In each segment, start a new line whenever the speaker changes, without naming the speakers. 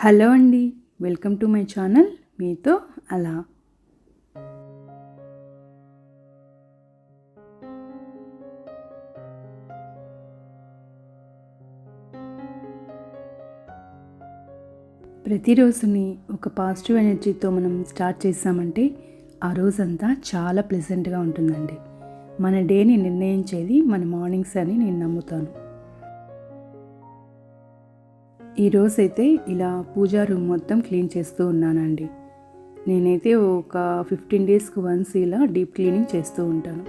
Hello అండి welcome to my channel మీతో అలా. ప్రతిరోజుని ఒక పాజిటివ్ ఎనర్జీతో మనం స్టార్ట్ చేసామంటే ఆ రోజంతా చాలా ప్లెజెంట్గా ఉంటుందండి. మన డేని నిర్ణయించేది మన మార్నింగ్స్ అని నేను నమ్ముతాను. ఈరోజైతే ఇలా పూజా రూమ్ మొత్తం క్లీన్ చేస్తూ ఉన్నానండి. నేనైతే ఒక ఫిఫ్టీన్ డేస్కి వన్స్ ఇలా డీప్ క్లీనింగ్ చేస్తూ ఉంటాను.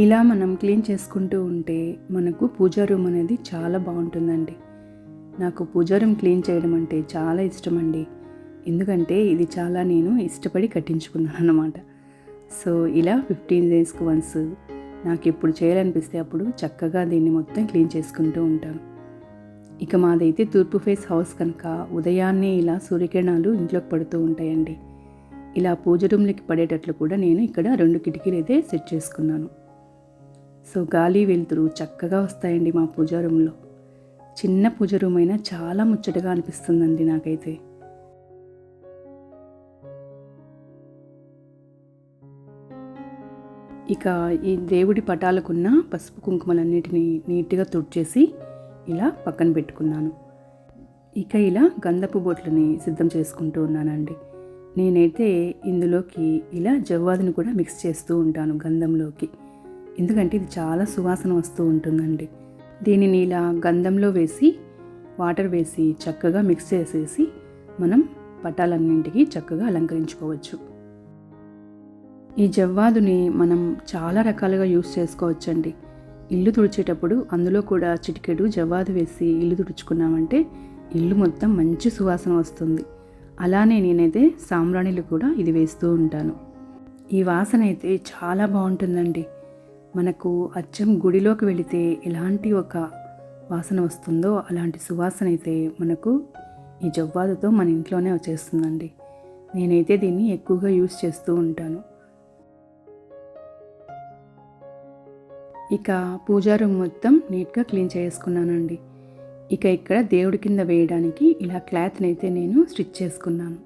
ఇలా మనం క్లీన్ చేసుకుంటూ ఉంటే మనకు పూజా రూమ్ అనేది చాలా బాగుంటుందండి. నాకు పూజా రూమ్ క్లీన్ చేయడం అంటే చాలా ఇష్టం అండి ఎందుకంటే ఇది చాలా నేను ఇష్టపడి కట్టించుకున్నాను అన్నమాట. సో ఇలా ఫిఫ్టీన్ డేస్కి వన్స్ నాకు ఎప్పుడు చేయాలనిపిస్తే అప్పుడు చక్కగా దీన్ని మొత్తం క్లీన్ చేసుకుంటూ ఉంటాను. ఇక మాదైతే తూర్పు ఫేస్ హౌస్ కనుక ఉదయాన్నే ఇలా సూర్యకిరణాలు ఇంట్లోకి పడుతూ ఉంటాయండి. ఇలా పూజ రూమ్లకి పడేటట్లు కూడా నేను ఇక్కడ రెండు కిటికీలు అయితే సెట్ చేసుకున్నాను. సో గాలి వెలుతురు చక్కగా వస్తాయండి మా పూజా రూమ్లో చిన్న పూజ రూమ్ అయినా చాలా ముచ్చటగా అనిపిస్తుందండి నాకైతే. ఇక ఈ దేవుడి పటాలకున్న పసుపు కుంకుమలన్నిటినీ నీట్గా తుడిచేసి ఇలా పక్కన పెట్టుకున్నాను. ఇక ఇలా గంధపు బొట్లని సిద్ధం చేసుకుంటూ ఉన్నానండి. నేనైతే ఇందులోకి ఇలా జవ్వాదిని కూడా మిక్స్ చేస్తూ ఉంటాను గంధంలోకి. ఎందుకంటే ఇది చాలా సువాసన వస్తూ ఉంటుందండి. దీనిని ఇలా గంధంలో వేసి వాటర్ వేసి చక్కగా మిక్స్ చేసేసి మనం పటాలన్నింటికి చక్కగా అలంకరించుకోవచ్చు. ఈ జవ్వాదుని మనం చాలా రకాలుగా యూస్ చేసుకోవచ్చండి. ఇల్లు తుడిచేటప్పుడు అందులో కూడా చిటికెడు జవ్వాదు వేసి ఇల్లు తుడుచుకున్నామంటే ఇల్లు మొత్తం మంచి సువాసన వస్తుంది. అలానే నేనైతే సాంబ్రాణిలు కూడా ఇది వేస్తూ ఉంటాను. ఈ వాసన అయితే చాలా బాగుంటుందండి. మనకు అచ్చం గుడిలోకి వెళితే ఎలాంటి ఒక వాసన వస్తుందో అలాంటి సువాసన అయితే మనకు ఈ జవ్వాదుతో మన ఇంట్లోనే వచ్చేస్తుందండి. నేనైతే దీన్ని ఎక్కువగా యూస్ చేస్తూ ఉంటాను. ఇక పూజా రూమ్ మొత్తం నీట్గా క్లీన్ చేసుకున్నానండి. ఇక ఇక్కడ దేవుడి కింద వేయడానికి ఇలా క్లాత్ని అయితే నేను స్టిచ్ చేసుకున్నాను.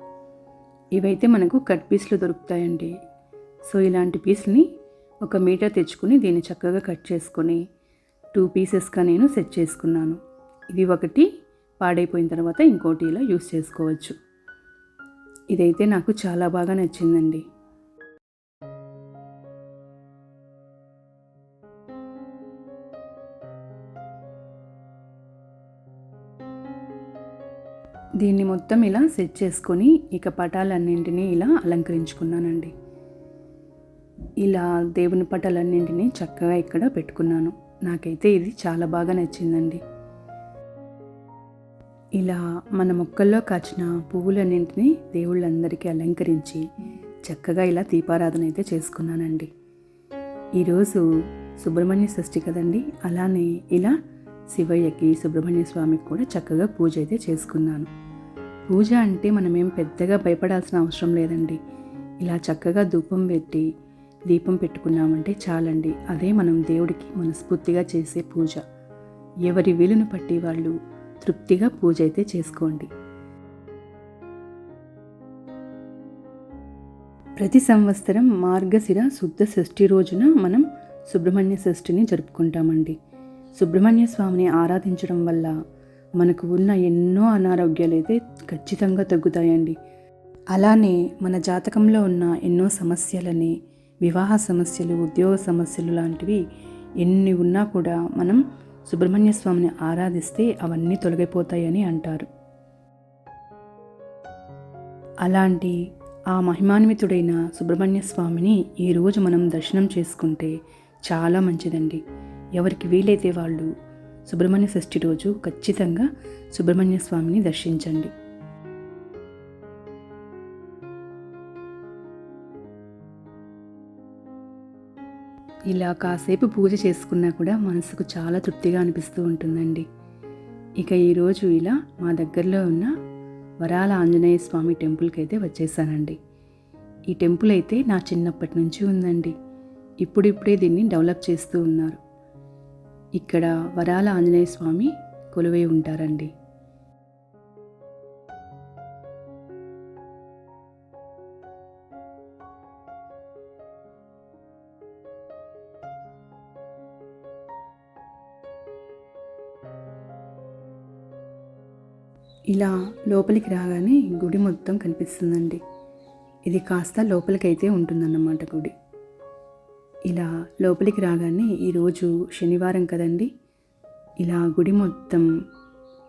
ఇవైతే మనకు కట్ పీస్లు దొరుకుతాయండి. సో ఇలాంటి పీస్ని ఒక మీటర్ తెచ్చుకుని దీన్ని చక్కగా కట్ చేసుకొని టూ పీసెస్గా నేను సెట్ చేసుకున్నాను. ఇది ఒకటి పాడైపోయిన తర్వాత ఇంకోటి ఇలా యూస్ చేసుకోవచ్చు. ఇదైతే నాకు చాలా బాగా నచ్చిందండి. దీన్ని మొత్తం ఇలా సెట్ చేసుకొని ఇక పటాలన్నింటినీ ఇలా అలంకరించుకున్నానండి. ఇలా దేవుని పటాలన్నింటినీ చక్కగా ఇక్కడ పెట్టుకున్నాను. నాకైతే ఇది చాలా బాగా నచ్చిందండి. ఇలా మన మొక్కల్లో కాచిన పువ్వులన్నింటినీ దేవుళ్ళందరికీ అలంకరించి చక్కగా ఇలా దీపారాధన అయితే చేసుకున్నానండి. ఈరోజు సుబ్రహ్మణ్య షష్ఠి కదండి అలానే ఇలా శివయ్యకి సుబ్రహ్మణ్య స్వామికి కూడా చక్కగా పూజ అయితే చేసుకున్నాను. పూజ అంటే మనమేం పెద్దగా భయపడాల్సిన అవసరం లేదండి. ఇలా చక్కగా ధూపం పెట్టి దీపం పెట్టుకున్నామంటే చాలండి. అదే మనం దేవుడికి మనస్ఫూర్తిగా చేసే పూజ. ఎవరి వీలును పట్టి వాళ్ళు తృప్తిగా పూజ అయితే చేసుకోండి. ప్రతి సంవత్సరం మార్గశిర శుద్ధ షష్ఠి రోజున మనం సుబ్రహ్మణ్య షష్ఠిని జరుపుకుంటామండి. సుబ్రహ్మణ్య స్వామిని ఆరాధించడం వల్ల మనకు ఉన్న ఎన్నో అనారోగ్యాలు అయితే ఖచ్చితంగా తగ్గుతాయండి. అలానే మన జాతకంలో ఉన్న ఎన్నో సమస్యలని వివాహ సమస్యలు ఉద్యోగ సమస్యలు లాంటివి ఎన్ని ఉన్నా కూడా మనం సుబ్రహ్మణ్య స్వామిని ఆరాధిస్తే అవన్నీ తొలగిపోతాయని అంటారు. అలాంటి ఆ మహిమాన్వితుడైన సుబ్రహ్మణ్య స్వామిని ఈరోజు మనం దర్శనం చేసుకుంటే చాలా మంచిదండి. ఎవరికి వీలైతే వాళ్ళు సుబ్రహ్మణ్య షష్ఠి రోజు ఖచ్చితంగా సుబ్రహ్మణ్య స్వామిని దర్శించండి. ఇలా కాసేపు పూజ చేసుకున్నా కూడా మనసుకు చాలా తృప్తిగా అనిపిస్తూ ఉంటుందండి. ఇక ఈరోజు ఇలా మా దగ్గరలో ఉన్న వరాల ఆంజనేయ స్వామి టెంపుల్కి అయితే వచ్చేసానండి. ఈ టెంపుల్ అయితే నా చిన్నప్పటి నుంచి ఉందండి. ఇప్పుడిప్పుడే దీన్ని డెవలప్ చేస్తూ ఉన్నారు. ఇక్కడ వరాల ఆంజనేయ స్వామి కొలువై ఉంటారండి. ఇలా లోపలికి రాగానే గుడి మొత్తం కనిపిస్తుందండి. ఇది కాస్త లోపలికైతే ఉంటుందన్నమాట గుడి. ఇలా లోపలికి రాగానే ఈరోజు శనివారం కదండి. ఇలా గుడి మొత్తం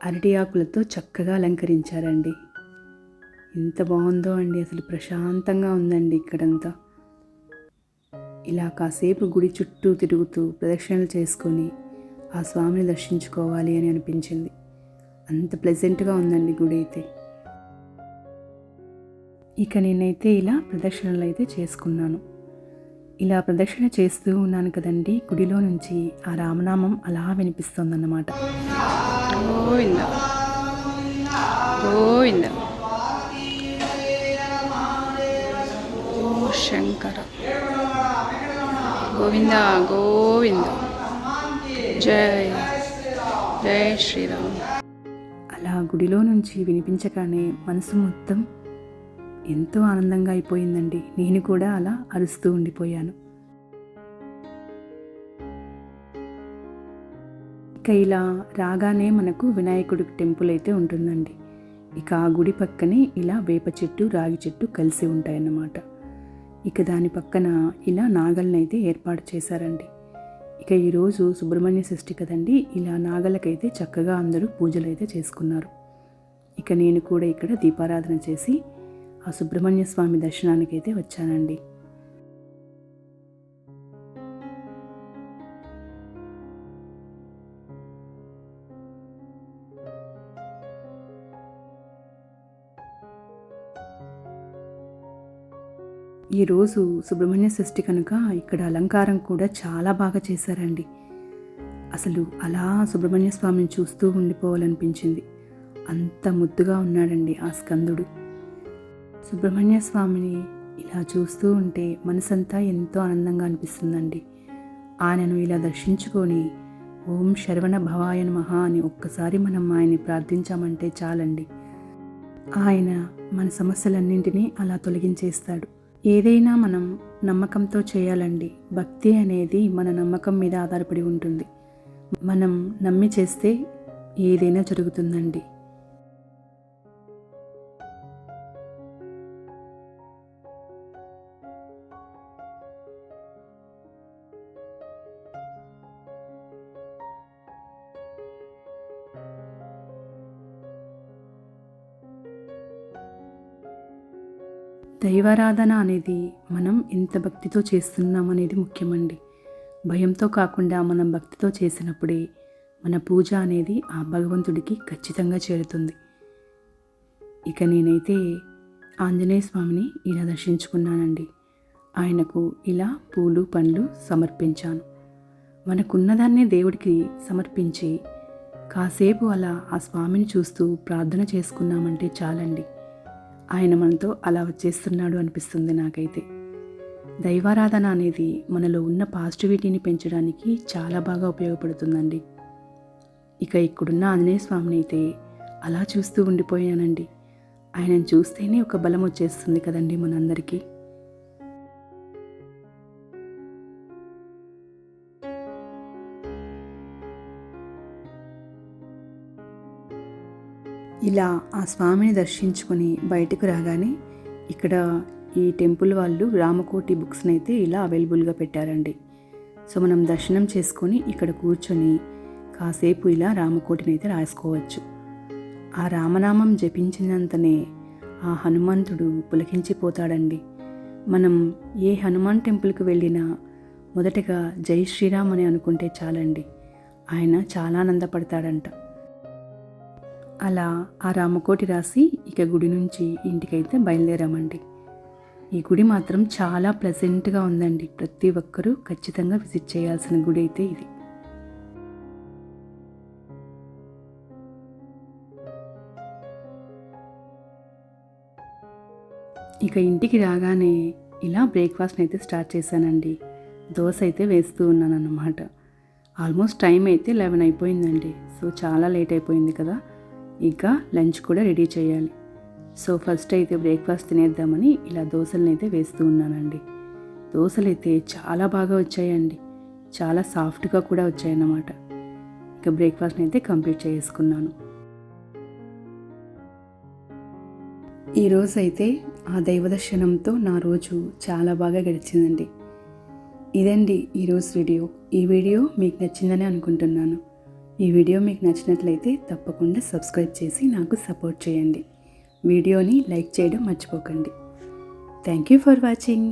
అరటి ఆకులతో చక్కగా అలంకరించారండి. ఎంత బాగుందో అండి అసలు ప్రశాంతంగా ఉందండి ఇక్కడంతా. ఇలా కాసేపు గుడి చుట్టూ తిరుగుతూ ప్రదక్షిణలు చేసుకొని ఆ స్వామిని దర్శించుకోవాలి అని అనిపించింది. అంత ప్లెజెంట్గా ఉందండి గుడి అయితే. ఇక నేనైతే ఇలా ప్రదక్షిణలు అయితే చేసుకున్నాను. ఇలా ప్రదక్షిణ చేస్తూ ఉన్నాను కదండి. గుడిలో నుంచి ఆ రామనామం అలా వినిపిస్తోందన్నమాట.
గోవింద. గోవింద. ఓ శంకర. గోవింద గోవింద. జై. జై శ్రీరామ్.
అలా గుడిలో నుంచి వినిపించగానే మనసు మొత్తం ఎంతో ఆనందంగా అయిపోయిందండి. నేను కూడా అలా అరుస్తూ ఉండిపోయాను. ఇక ఇలా రాగానే మనకు వినాయకుడి టెంపుల్ అయితే ఉంటుందండి. ఇక ఆ గుడి పక్కనే ఇలా వేప చెట్టు రాగి చెట్టు కలిసి ఉంటాయన్నమాట. ఇక దాని పక్కన ఇలా నాగల్ని అయితే ఏర్పాటు చేశారండి. ఇక ఈరోజు సుబ్రహ్మణ్య షష్ఠి కదండి. ఇలా నాగలకైతే చక్కగా అందరూ పూజలు అయితే చేసుకున్నారు. ఇక నేను కూడా ఇక్కడ దీపారాధన చేసి ఆ సుబ్రహ్మణ్య స్వామి దర్శనానికి అయితే వచ్చానండి ఈరోజు సుబ్రహ్మణ్య షష్ఠి కనుక ఇక్కడ అలంకారం కూడా చాలా బాగా చేశారండి. అసలు అలా సుబ్రహ్మణ్య స్వామిని చూస్తూ ఉండిపోవాలనిపించింది. అంత ముద్దుగా ఉన్నాడండి ఆ స్కందుడు. సుబ్రహ్మణ్య స్వామిని ఇలా చూస్తూ ఉంటే మనసంతా ఎంతో ఆనందంగా అనిపిస్తుందండి. ఆయనను ఇలా దర్శించుకొని ఓం శరవణ భవాయ నమః అని ఒక్కసారి మనం ఆయన్ని ప్రార్థించామంటే చాలండి. ఆయన మన సమస్యలన్నింటినీ అలా తొలగించేస్తాడు. ఏదైనా మనం నమ్మకంతో చేయాలండి. భక్తి అనేది మన నమ్మకం మీద ఆధారపడి ఉంటుంది. మనం నమ్మి చేస్తే ఏదైనా జరుగుతుందండి. దైవారాధన అనేది మనం ఎంత భక్తితో చేస్తున్నాం అనేది ముఖ్యమండి. భయంతో కాకుండా మనం భక్తితో చేసినప్పుడే మన పూజ అనేది ఆ భగవంతుడికి ఖచ్చితంగా చేరుతుంది. ఇక నేనైతే ఆంజనేయ స్వామిని ఇలా దర్శించుకున్నానండి. ఆయనకు ఇలా పూలు పండ్లు సమర్పించాను. మనకున్నదాన్నే దేవుడికి సమర్పించి కాసేపు అలా ఆ స్వామిని చూస్తూ ప్రార్థన చేసుకున్నామంటే చాలండి. ఆయన మనతో అలా వచ్చేస్తున్నాడు అనిపిస్తుంది నాకైతే. దైవారాధన అనేది మనలో ఉన్న పాజిటివిటీని పెంచడానికి చాలా బాగా ఉపయోగపడుతుందండి. ఇక ఇక్కడున్న ఆంజనేయ స్వామిని అయితే అలా చూస్తూ ఉండిపోయానండి. ఆయనను చూస్తేనే ఒక బలం వచ్చేస్తుంది కదండి మనందరికీ. ఇలా ఆ స్వామిని దర్శించుకొని బయటకు రాగానే ఇక్కడ ఈ టెంపుల్ వాళ్ళు రామకోటి బుక్స్ని అయితే ఇలా అవైలబుల్గా పెట్టారండి. సో మనం దర్శనం చేసుకొని ఇక్కడ కూర్చొని కాసేపు ఇలా రామకోటిని అయితే రాసుకోవచ్చు. ఆ రామనామం జపించినంతనే ఆ హనుమంతుడు పులకించిపోతాడండి. మనం ఏ హనుమాన్ టెంపుల్కి వెళ్ళినా మొదటగా జై శ్రీరామ్ అని అనుకుంటే చాలండి. ఆయన చాలా ఆనందపడతాడంట. అలా ఆ రామకోటి రాసి ఇక గుడి నుంచి ఇంటికైతే బయలుదేరామండి. ఈ గుడి మాత్రం చాలా ప్లెజెంట్గా ఉందండి. ప్రతి ఒక్కరూ ఖచ్చితంగా విజిట్ చేయాల్సిన గుడి అయితే ఇది. ఇక ఇంటికి రాగానే ఇలా బ్రేక్ఫాస్ట్ని అయితే స్టార్ట్ చేశానండి. దోశ అయితే వేస్తూ ఉన్నాను అన్నమాట ఆల్మోస్ట్ టైం అయితే లెవెన్ అయిపోయిందండి. సో చాలా లేట్ అయిపోయింది కదా. ఇంకా లంచ్ కూడా రెడీ చేయాలి. సో ఫస్ట్ అయితే బ్రేక్ఫాస్ట్ తినేద్దామని ఇలా దోశలను అయితే వేస్తూ ఉన్నానండి. దోశలు అయితే చాలా బాగా వచ్చాయండి. చాలా సాఫ్ట్గా కూడా వచ్చాయన్నమాట. ఇక బ్రేక్ఫాస్ట్ని అయితే కంప్లీట్ చేసుకున్నాను. ఈరోజు అయితే ఆ దైవ దర్శనంతో నా రోజు చాలా బాగా గడిచిందండి. ఇదండి ఈరోజు వీడియో. ఈ వీడియో మీకు నచ్చిందని అనుకుంటున్నాను. ఈ వీడియో మీకు నచ్చినట్లయితే తప్పకుండా సబ్స్క్రైబ్ చేసి నాకు సపోర్ట్ చేయండి. వీడియోని లైక్ చేయడం మర్చిపోకండి. Thank you for watching